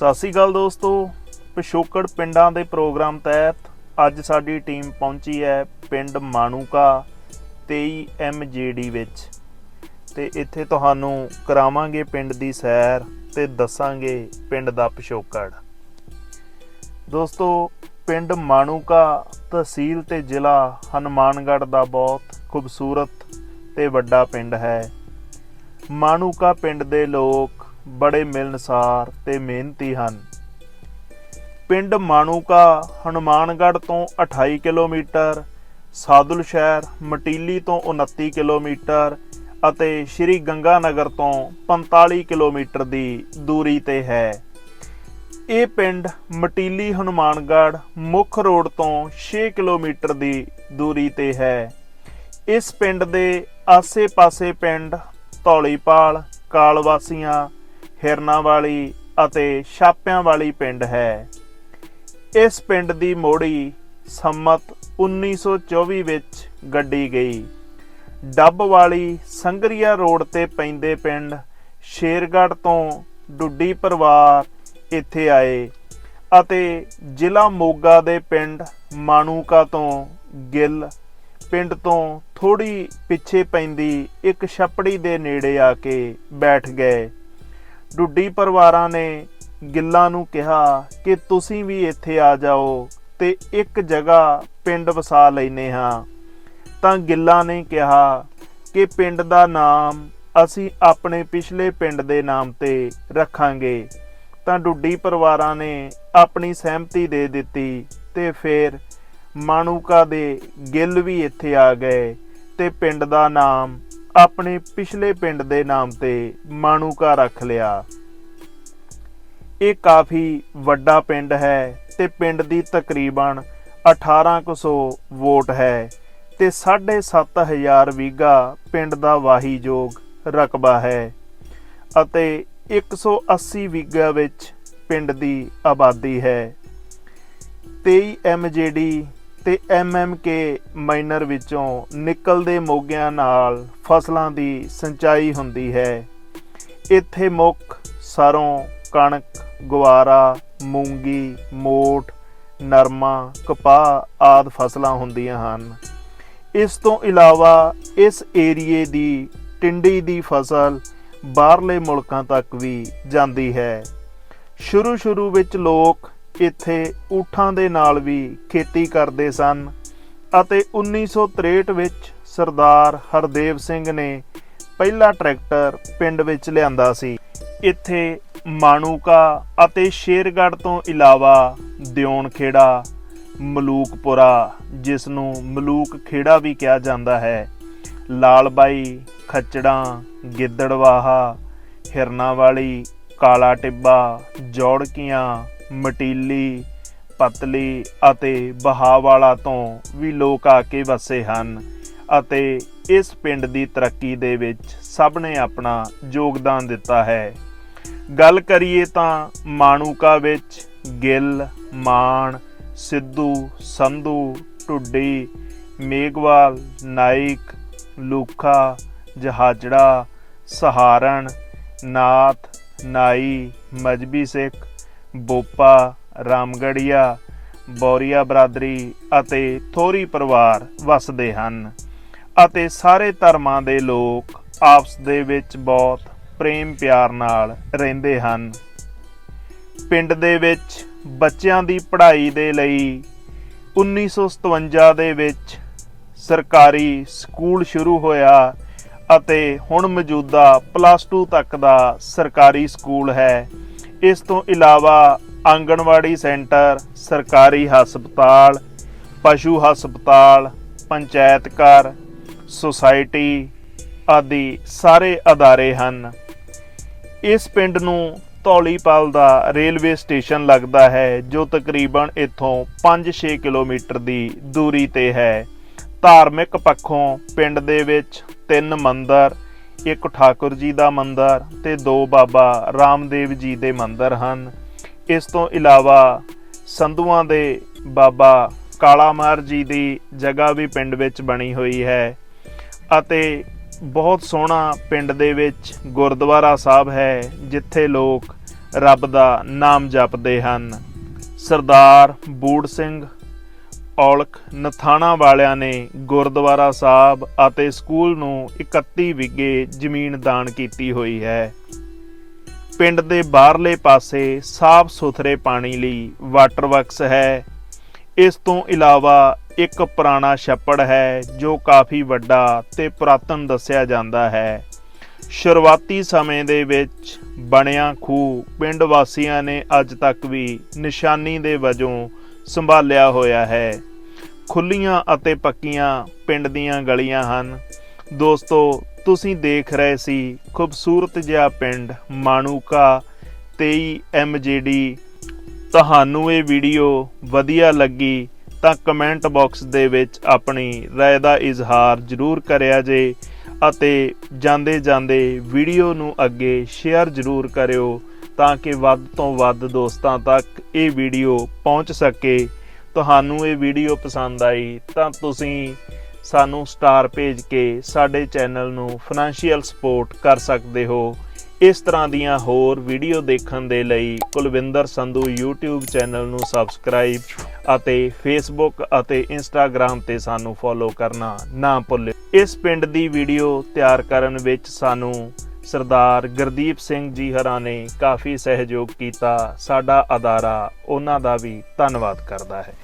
ਸਤਿ ਸ਼੍ਰੀ ਅਕਾਲ ਦੋਸਤੋ। ਪਿਛੋਕੜ ਪਿੰਡਾਂ ਦੇ ਪ੍ਰੋਗਰਾਮ ਤਹਿਤ ਅੱਜ ਸਾਡੀ ਟੀਮ ਪਹੁੰਚੀ ਹੈ ਪਿੰਡ ਮਾਨੂਕਾ 23 ਐਮਜੀਡੀ ਵਿੱਚ। ਤੇ ਇੱਥੇ ਤੁਹਾਨੂੰ ਕਰਾਵਾਂਗੇ ਪਿੰਡ ਦੀ ਸੈਰ ਤੇ ਦੱਸਾਂਗੇ ਪਿੰਡ ਦਾ ਪਿਛੋਕੜ। ਦੋਸਤੋ, ਪਿੰਡ ਮਾਨੂਕਾ ਤਹਿਸੀਲ ਤੇ ਜ਼ਿਲ੍ਹਾ ਹਨੂਮਾਨਗੜ੍ਹ ਦਾ ਬਹੁਤ ਖੂਬਸੂਰਤ ਤੇ ਵੱਡਾ ਪਿੰਡ ਹੈ। ਮਾਨੂਕਾ ਪਿੰਡ ਦੇ ਲੋਕ ਬੜੇ ਮਿਲਨਸਾਰ ਤੇ ਮਿਹਨਤੀ ਹਨ। ਪਿੰਡ ਮਾਨੂਕਾ ਹਨੂਮਾਨਗੜ੍ਹ ਤੋਂ 28 ਕਿਲੋਮੀਟਰ, ਸਾਦੁਲ ਸ਼ਹਿਰ, ਮਟੀਲੀ ਤੋਂ 29 ਕਿਲੋਮੀਟਰ ਅਤੇ ਸ਼੍ਰੀ ਗੰਗਾਨਗਰ ਤੋਂ 45 ਕਿਲੋਮੀਟਰ ਦੀ ਦੂਰੀ ਤੇ ਹੈ। ਇਹ ਪਿੰਡ ਮਟੀਲੀ, ਹਨੂਮਾਨਗੜ੍ਹ, ਮੁੱਖ ਰੋਡ ਤੋਂ 6 ਕਿਲੋਮੀਟਰ ਦੀ ਦੂਰੀ ਤੇ ਹੈ। ਇਸ ਪਿੰਡ ਦੇ ਆਸੇ-ਪਾਸੇ ਪਿੰਡ ਧੌਲੀਪਾਲ, ਕਾਲਵਾਸੀਆਂ ਹਿਰਨਾ ਵਾਲੀ ਅਤੇ ਛਾਪਿਆਂ ਵਾਲੀ ਪਿੰਡ ਹੈ। ਇਸ ਪਿੰਡ ਦੀ ਮੋੜੀ ਸੰਮਤ 1924 ਵਿੱਚ ਗੱਡੀ ਗਈ। ਡੱਬ ਵਾਲੀ ਸੰਗਰੀਆ ਰੋਡ ਤੇ ਪੈਂਦੇ ਪਿੰਡ ਸ਼ੇਰਗੜ੍ਹ ਤੋਂ ਡੁੱਡੀ ਪਰਿਵਾਰ ਇੱਥੇ ਆਏ ਅਤੇ ਜ਼ਿਲ੍ਹਾ ਮੋਗਾ ਦੇ ਪਿੰਡ ਮਾਨੂਕਾ ਤੋਂ ਗਿੱਲ ਪਿੰਡ ਤੋਂ ਥੋੜੀ ਪਿੱਛੇ ਪੈਂਦੀ ਇੱਕ ਛੱਪੜੀ ਦੇ ਨੇੜੇ ਆ ਕੇ ਬੈਠ ਗਏ। ਡੁੱਡੀ ਪਰਿਵਾਰਾਂ ਨੇ ਗਿੱਲਾਂ ਨੂੰ ਕਿਹਾ ਕਿ ਤੁਸੀਂ ਵੀ ਇੱਥੇ ਆ ਜਾਓ ਤੇ ਇੱਕ ਜਗ੍ਹਾ ਪਿੰਡ ਵਸਾ ਲੈਨੇ ਹਾਂ। ਤਾਂ ਗਿੱਲਾਂ ਨੇ ਕਿਹਾ ਕਿ ਪਿੰਡ ਦਾ ਨਾਮ ਅਸੀਂ ਆਪਣੇ ਪਿਛਲੇ ਪਿੰਡ ਦੇ ਨਾਮ ਤੇ ਰੱਖਾਂਗੇ। ਤਾਂ ਡੁੱਡੀ ਪਰਿਵਾਰਾਂ ਨੇ ਆਪਣੀ ਸਹਿਮਤੀ ਦੇ ਦਿੱਤੀ ਤੇ ਫਿਰ ਮਾਨੂਕਾ ਦੇ ਗਿੱਲ ਵੀ ਇੱਥੇ ਆ ਗਏ ਤੇ ਪਿੰਡ ਦਾ ਨਾਮ ਆਪਣੇ ਪਿਛਲੇ ਪਿੰਡ ਦੇ ਨਾਮ ਤੇ ਮਾਨੂਕਾ ਰੱਖ ਲਿਆ। ਇਹ ਕਾਫੀ ਵੱਡਾ ਪਿੰਡ ਹੈ ਤੇ ਪਿੰਡ ਦੀ ਤਕਰੀਬਨ 1800 ਵੋਟ ਹੈ ਤੇ 7500 ਵੀਗਾ ਪਿੰਡ ਦਾ ਵਾਹੀਯੋਗ ਰਕਬਾ ਹੈ ਅਤੇ 180 ਵੀਗਾ ਵਿੱਚ ਪਿੰਡ ਦੀ ਆਬਾਦੀ ਹੈ। 23 ਐਮਜੀਡੀ ਤੇ ਐਮਐਮਕੇ ਮਾਈਨਰ ਵਿੱਚੋਂ ਨਿਕਲਦੇ ਮੋਗਿਆਂ ਨਾਲ ਫਸਲਾਂ ਦੀ ਸਿੰਚਾਈ ਹੁੰਦੀ ਹੈ। ਇੱਥੇ ਮੁੱਖ ਸਰੋਂ, ਕਣਕ ਗਵਾਰਾ ਮੂੰਗੀ, ਮੋਠ, ਨਰਮਾ, ਕਪਾਹ ਆਦ ਫਸਲਾਂ ਹੁੰਦੀਆਂ ਹਨ। ਇਸ ਤੋਂ ਇਲਾਵਾ ਇਸ ਏਰੀਏ ਦੀ ਟਿੰਡੀ ਦੀ ਫਸਲ ਬਾਹਰਲੇ ਮੁਲਕਾਂ ਤੱਕ ਵੀ ਜਾਂਦੀ ਹੈ। ਸ਼ੁਰੂ ਸ਼ੁਰੂ ਵਿੱਚ ਲੋਕ ਇੱਥੇ ਊਠਾਂ ਦੇ ਨਾਲ ਵੀ ਖੇਤੀ ਕਰਦੇ ਸਨ ਅਤੇ 1963 ਵਿੱਚ ਸਰਦਾਰ ਹਰਦੇਵ ਸਿੰਘ ਨੇ ਪਹਿਲਾ ਟਰੈਕਟਰ ਪਿੰਡ ਵਿੱਚ ਲਿਆਂਦਾ ਸੀ। ਇੱਥੇ ਮਾਨੂਕਾ ਅਤੇ ਸ਼ੇਰਗੜ੍ਹ ਤੋਂ ਇਲਾਵਾ ਦਿਉਣਖੇੜਾ ਮਲੂਕਪੁਰਾ ਜਿਸ ਨੂੰ ਮਲੂਕ ਖੇੜਾ ਵੀ ਕਿਹਾ ਜਾਂਦਾ ਹੈ, ਲਾਲਬਾਈ, ਖੱਚੜਾਂ, ਗਿੱਦੜਵਾਹਾ ਹਿਰਨਾ ਵਾਲੀ ਕਾਲਾ ਟਿੱਬਾ, ਜੋੜਕੀਆਂ ਮਟੀਲੀ, ਪਤਲੀ ਅਤੇ ਬਹਾਵਾਲਾ ਤੋਂ ਵੀ ਲੋਕ ਆ ਕੇ ਵਸੇ ਹਨ ਅਤੇ ਇਸ ਪਿੰਡ ਦੀ ਤਰੱਕੀ ਦੇ ਵਿੱਚ ਸਭ ਨੇ ਆਪਣਾ ਯੋਗਦਾਨ ਦਿੱਤਾ ਹੈ। ਗੱਲ ਕਰੀਏ ਤਾਂ ਮਾਨੂਕਾ ਵਿੱਚ ਗਿੱਲ ਮਾਨ ਸਿੱਧੂ, ਸੰਧੂ ਟੁੱਡੀ ਮੇਗਵਾਲ ਨਾਇਕ, ਲੂਖਾ, ਜਹਾਜੜਾ ਸਹਾਰਨ ਨਾਥ, ਨਾਈ, ਮਜਬੀ ਸਿੱਖ ਬੋਪਾ, ਰਾਮਗੜੀਆ, ਬੌਰੀਆ ਬਰਾਦਰੀ ਅਤੇ ਥੋਰੀ ਪਰਿਵਾਰ ਵਸਦੇ ਹਨ ਅਤੇ ਸਾਰੇ ਧਰਮਾਂ ਦੇ ਲੋਕ ਆਪਸ ਦੇ ਵਿੱਚ ਬਹੁਤ ਪ੍ਰੇਮ ਪਿਆਰ ਨਾਲ ਰਹਿੰਦੇ ਹਨ। ਪਿੰਡ ਦੇ ਵਿੱਚ ਬੱਚਿਆਂ ਦੀ ਪੜ੍ਹਾਈ ਦੇ ਲਈ 1957 ਦੇ ਵਿੱਚ ਸਰਕਾਰੀ ਸਕੂਲ ਸ਼ੁਰੂ ਹੋਇਆ ਅਤੇ ਹੁਣ ਮੌਜੂਦਾ ਪਲੱਸ 2 ਤੱਕ ਦਾ ਸਰਕਾਰੀ ਸਕੂਲ ਹੈ। ਇਸ ਤੋਂ ਇਲਾਵਾ ਆਂਗਣਵਾੜੀ ਸੈਂਟਰ, ਸਰਕਾਰੀ ਹਸਪਤਾਲ, ਪਸ਼ੂ ਹਸਪਤਾਲ, ਪੰਚਾਇਤ ਘਰ, ਸੁਸਾਇਟੀ ਆਦਿ ਸਾਰੇ ਅਦਾਰੇ ਹਨ। ਇਸ ਪਿੰਡ ਨੂੰ ਧੌਲੀਪਾਲ ਦਾ ਰੇਲਵੇ ਸਟੇਸ਼ਨ ਲੱਗਦਾ ਹੈ, ਜੋ ਤਕਰੀਬਨ ਇੱਥੋਂ 5-6 ਕਿਲੋਮੀਟਰ ਦੀ ਦੂਰੀ ਤੇ ਹੈ। ਧਾਰਮਿਕ ਪੱਖੋਂ ਪਿੰਡ ਦੇ ਵਿੱਚ ਤਿੰਨ ਮੰਦਰ ਇੱਕ ਠਾਕੁਰ ਜੀ ਦਾ ਮੰਦਰ ਤੇ ਦੋ ਬਾਬਾ ਰਾਮਦੇਵ ਜੀ ਦੇ ਮੰਦਰ ਹਨ। ਇਸ ਤੋਂ ਇਲਾਵਾ ਸੰਧੂਆਂ ਦੇ ਬਾਬਾ ਕਾਲਾਮਾਰ ਜੀ ਦੀ ਜਗ੍ਹਾ ਵੀ ਪਿੰਡ ਵਿੱਚ ਬਣੀ ਹੋਈ ਹੈ ਅਤੇ ਬਹੁਤ ਸੋਹਣਾ ਪਿੰਡ ਦੇ ਵਿੱਚ ਗੁਰਦੁਆਰਾ ਸਾਹਿਬ ਹੈ, ਜਿੱਥੇ ਲੋਕ ਰੱਬ ਦਾ ਨਾਮ ਜਪਦੇ ਹਨ। ਸਰਦਾਰ ਬੂੜ ਸਿੰਘ ਔਲਖ ਨਥਾਣਾ ਵਾਲਿਆਂ ਨੇ ਗੁਰਦੁਆਰਾ ਸਾਹਿਬ ਅਤੇ ਸਕੂਲ ਨੂੰ 31 ਵਿਗੇ ਜ਼ਮੀਨ ਦਾਨ ਕੀਤੀ ਹੋਈ ਹੈ। ਪਿੰਡ ਦੇ ਬਾਹਰਲੇ ਪਾਸੇ ਸਾਫ਼ ਸੁਥਰੇ ਪਾਣੀ ਲਈ ਵਾਟਰ ਵਰਕਸ ਹੈ। ਇਸ ਤੋਂ ਇਲਾਵਾ ਇੱਕ ਪੁਰਾਣਾ ਛੱਪੜ ਹੈ ਜੋ ਕਾਫੀ ਵੱਡਾ ਤੇ ਪੁਰਾਤਨ ਦੱਸਿਆ ਜਾਂਦਾ ਹੈ। ਸ਼ੁਰੂਆਤੀ ਸਮੇਂ ਦੇ ਵਿੱਚ ਬਣਿਆ ਖੂਹ ਪਿੰਡ ਵਾਸੀਆਂ ਨੇ ਅੱਜ ਤੱਕ ਵੀ ਨਿਸ਼ਾਨੀ ਦੇ ਵਜੋਂ ਸੰਭਾਲਿਆ ਹੋਇਆ ਹੈ। ਖੁੱਲੀਆਂ ਅਤੇ ਪੱਕੀਆਂ ਪਿੰਡ ਦੀਆਂ ਗਲੀਆਂ ਹਨ। ਦੋਸਤੋ, ਤੁਸੀਂ ਦੇਖ ਰਹੇ ਸੀ ਖੂਬਸੂਰਤ ਜਿਹਾ ਪਿੰਡ ਮਾਣੂਕਾ 23 ਐਮਜੀਡੀ ਤੁਹਾਨੂੰ ਇਹ ਵੀਡੀਓ ਵਧੀਆ ਲੱਗੀ ਤਾਂ ਕਮੈਂਟ ਬਾਕਸ ਦੇ ਵਿੱਚ ਆਪਣੀ ਰਾਏ ਦਾ ਇਜ਼ਹਾਰ ਜ਼ਰੂਰ ਕਰਿਆ ਜੇ ਅਤੇ ਜਾਂਦੇ ਜਾਂਦੇ ਵੀਡੀਓ ਨੂੰ ਅੱਗੇ ਸ਼ੇਅਰ ਜ਼ਰੂਰ ਕਰਿਓ। ਤਾਂ ਕਿ ਵੱਧ ਤੋਂ ਵੱਧ ਦੋਸਤਾਂ ਤੱਕ ਇਹ ਵੀਡੀਓ ਪਹੁੰਚ ਸਕੇ। ਤੁਹਾਨੂੰ ਇਹ ਵੀਡੀਓ ਪਸੰਦ ਆਈ ਤਾਂ ਤੁਸੀਂ ਸਾਨੂੰ ਸਟਾਰ ਭੇਜ ਕੇ ਸਾਡੇ ਚੈਨਲ ਨੂੰ ਫਾਈਨੈਂਸ਼ੀਅਲ ਸਪੋਰਟ ਕਰ ਸਕਦੇ ਹੋ। ਇਸ ਤਰ੍ਹਾਂ ਦੀਆਂ ਹੋਰ ਵੀਡੀਓ ਦੇਖਣ ਦੇ ਲਈ ਕੁਲਵਿੰਦਰ ਸੰਧੂ YouTube ਚੈਨਲ ਨੂੰ ਸਬਸਕ੍ਰਾਈਬ ਅਤੇ Facebook ਅਤੇ Instagram ਤੇ ਸਾਨੂੰ ਫੋਲੋ ਕਰਨਾ ਨਾ ਭੁੱਲਿਓ। ਇਸ ਪਿੰਡ ਦੀ ਵੀਡੀਓ ਤਿਆਰ ਕਰਨ ਵਿੱਚ ਸਾਨੂੰ ਸਰਦਾਰ ਗੁਰਦੀਪ ਸਿੰਘ ਜੀ ਹਰਾਂ ਨੇ ਕਾਫੀ ਸਹਿਯੋਗ ਕੀਤਾ, ਸਾਡਾ ਅਦਾਰਾ ਉਹਨਾਂ ਦਾ ਵੀ ਧੰਨਵਾਦ ਕਰਦਾ ਹੈ।